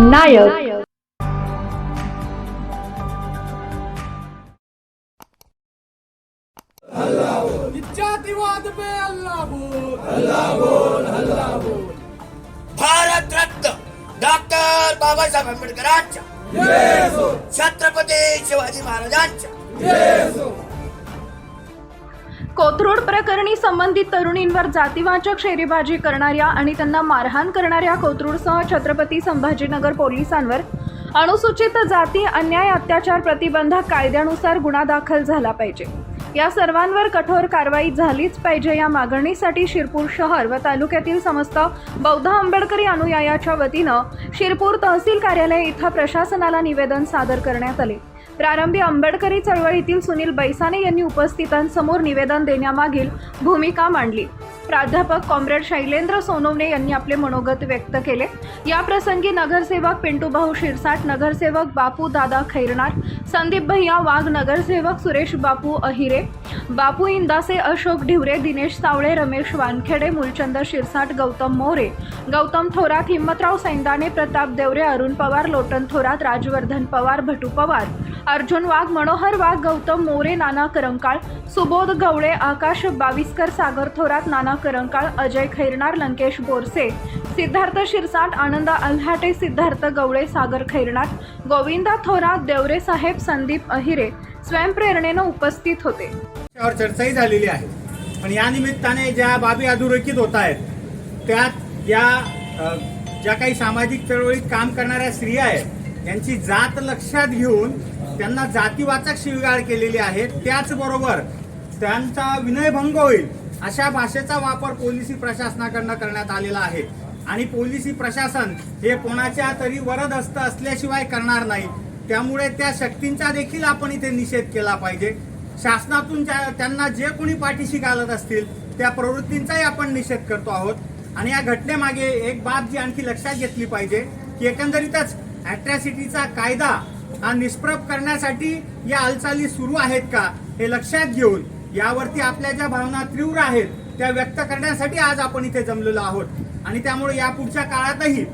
नायक. जातिवाद पे अल्लाह बोल। अल्लाह बोल अल्लाह बोल भारत रत्न डॉक्टर बाबासाहेब आंबेडकरांच्या. छत्रपती शिवाजी महाराजांच्या. कोथरूड प्रकरणी संबंधित तरुणींवर जातीवाचक शेरेबाजी करणाऱ्या आणि त्यांना मारहाण करणाऱ्या कोथरूडसह छत्रपती संभाजीनगर पोलिसांवर अनुसूचित जाती अन्याय अत्याचार प्रतिबंधक कायद्यानुसार गुन्हा दाखल झाला पाहिजे. या सर्वांवर कठोर कारवाई झालीच पाहिजे. या मागणीसाठी शिरपूर शहर व तालुक्यातील समस्त बौद्ध आंबेडकरी अनुयायाच्या वतीनं शिरपूर तहसील कार्यालय इथं प्रशासनाला निवेदन सादर करण्यात आले. प्रारंभी आंबेडकरी चळवळीतील सुनील बैसाने यांनी उपस्थितांसमोर निवेदन देण्यामागील भूमिका मांडली. प्राध्यापक कॉम्रेड शैलेंद्र सोनवणे यांनी आपले मनोगत व्यक्त केले. या प्रसंगी नगरसेवक पिंटूभाऊ शिरसाट नगरसेवक बापू दादा खैरनार संदीप भैया वाघ नगरसेवक सुरेश बापू अहिरे बापू इंदासे अशोक ढिवरे दिनेश सावळे रमेश वानखेडे मूलचंद शिरसाट गौतम मोरे गौतम थोरात हिम्मतराव सैंदाने प्रताप देवरे अरुण पवार लोटन थोरात राजवर्धन पवार भटू पवार अर्जुन वाघ मनोहर वाघ गौतम मोरे नाना करंकाळ सुबोध गवळे आकाश बाविस्कर सागर थोरात नाना करंकाळ अजय खैरनार लंकेश बोरसे सिद्धार्थ शिरसाट आनंद अल्हाटे सिद्धार्थ गवळे सागर खैरनार गोविंदा थोरात देवरे साहेब संदीप अहिरे स्वयंप्रेरणेनं उपस्थित होते. चर्चाही झालेली आहे. पण या निमित्ताने ज्या बाबी अधोरेखित होत आहेत त्यात या ज्या काही सामाजिक चळवळीत काम करणाऱ्या स्त्रिया आहेत यांची जात लक्षात घेऊन त्यांना जातीवाचक शिवीगाळ केलेली आहे. त्याचबरोबर त्यांचा विनयभंग होईल. अशा भाषेचा वापर पोलिसी प्रशासनाकडनं करण्यात आलेला आहे. आणि पोलिसी प्रशासन हे कोणाच्या तरी वरदहस्त असल्याशिवाय करणार नाही. त्यामुळे त्या शक्तींचा देखील आपण इथे निषेध केला पाहिजे. शासनातून ज्या त्यांना जे कोणी पाठीशी घालत असतील त्या प्रवृत्तींचाही आपण निषेध करतो आहोत. आणि या घटनेमागे एक बाब जी आणखी लक्षात घेतली पाहिजे की एकंदरीतच अट्रॅसिटीचा कायदा हा निष्प्रभ करण्यासाठी या हालचाली सुरू आहेत का हे लक्षात घेऊन यावरती आपल्या ज्या भावना तीव्र आहेत त्या व्यक्त करण्यासाठी आज आपण इथे जमलेलो आहोत. आणि त्यामुळे यापुढच्या काळातही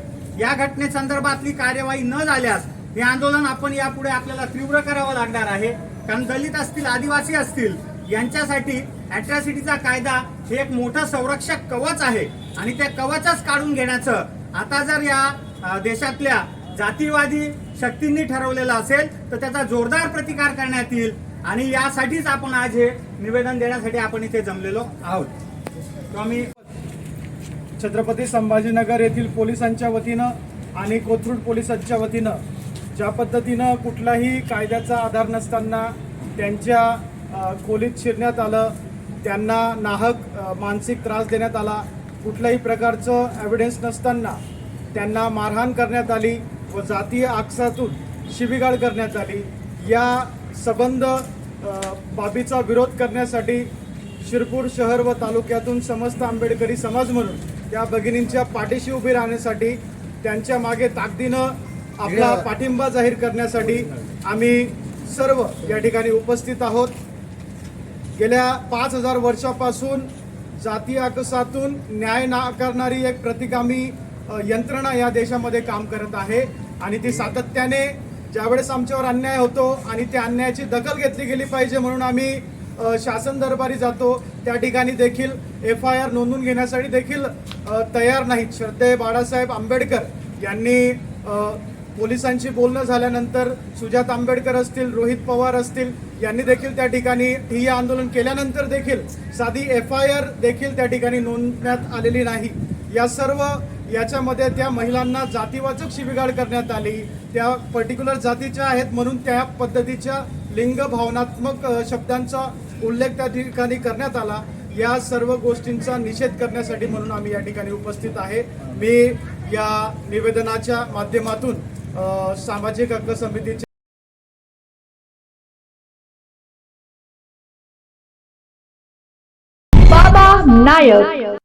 या घटनेसंदर्भातली कार्यवाही न झाल्यास हे आंदोलन आपण यापुढे आपल्याला तीव्र करावं लागणार आहे. कारण दलित असतील आदिवासी असतील यांच्यासाठी अट्रॅसिटीचा कायदा हे एक मोठं संरक्षक कवच आहे. आणि त्या कवचच काढून घेण्याचं आता जर या देशातल्या जातीवादी शक्तींनी ठरवलेलं असेल तर त्याचा जोरदार प्रतिकार करण्यात येईल. आणि यासाठीच आपण आज हे निवेदन देण्यासाठी आपण इथे जमलेलो आहोत. तो आम्ही छत्रपती संभाजीनगर येथील पोलिसांच्या वतीनं आणि कोथरूड पोलिसांच्या वतीनं ज्या पद्धतीनं कुठलाही कायद्याचा आधार नसताना त्यांच्या खोलीत शिरण्यात आलं त्यांना नाहक मानसिक त्रास देण्यात आला कुठल्याही प्रकारचं एव्हिडन्स नसताना त्यांना मारहाण करण्यात आली व जातीय आक्षातून शिबिगाळ करण्यात आली. या सबंध बाबीचा विरोध करण्यासाठी शिरपूर शहर व तालुक्यातून समस्त आंबेडकरी समाज म्हणून त्या भगिनींच्या पाठीशी उभी राहण्यासाठी त्यांच्या मागे ताकदीनं आपला पाठिंबा जाहीर करण्यासाठी आम्ही सर्व या ठिकाणी उपस्थित आहोत. गेल्या पाच हजार वर्षापासून जाती आकसातून न्याय नाकारणारी एक प्रतिगामी यंत्रणा या देशामध्ये काम करत आहे आणि ती सातत्याने ज्यावेळेस आमच्यावर अन्याय होतो आणि त्या अन्यायाची दखल घेतली गेली पाहिजे म्हणून आम्ही शासन दरबारी जातो. त्या ठिकाणी देखील एफ आय आर नोंदून घेण्यासाठी देखील तयार नाहीत. श्रद्धे बाळासाहेब आंबेडकर यांनी पोलिसांशी बोलणं झाल्यानंतर सुजात आंबेडकर असतील रोहित पवार असतील यांनी देखील त्या ठिकाणी ठिय्या आंदोलन केल्यानंतर देखील साधी एफ आय आर देखील त्या ठिकाणी नोंदण्यात आलेली नाही. या सर्व याच्यामध्ये त्या महिलांना जातीवाचक शिबिगाड करण्यात आली. त्या पर्टिक्युलर जातीच्या आहेत म्हणून त्या पद्धतीच्या लिंग भावनात्मक शब्दांचा उल्लेख त्या ठिकाणी करण्यात आला. या सर्व गोष्टींचा निषेध करण्यासाठी म्हणून आम्ही या ठिकाणी उपस्थित आहे. मी या निवेदनाच्या माध्यमातून सामाजिक हक्क समितीचे बाबा नायक.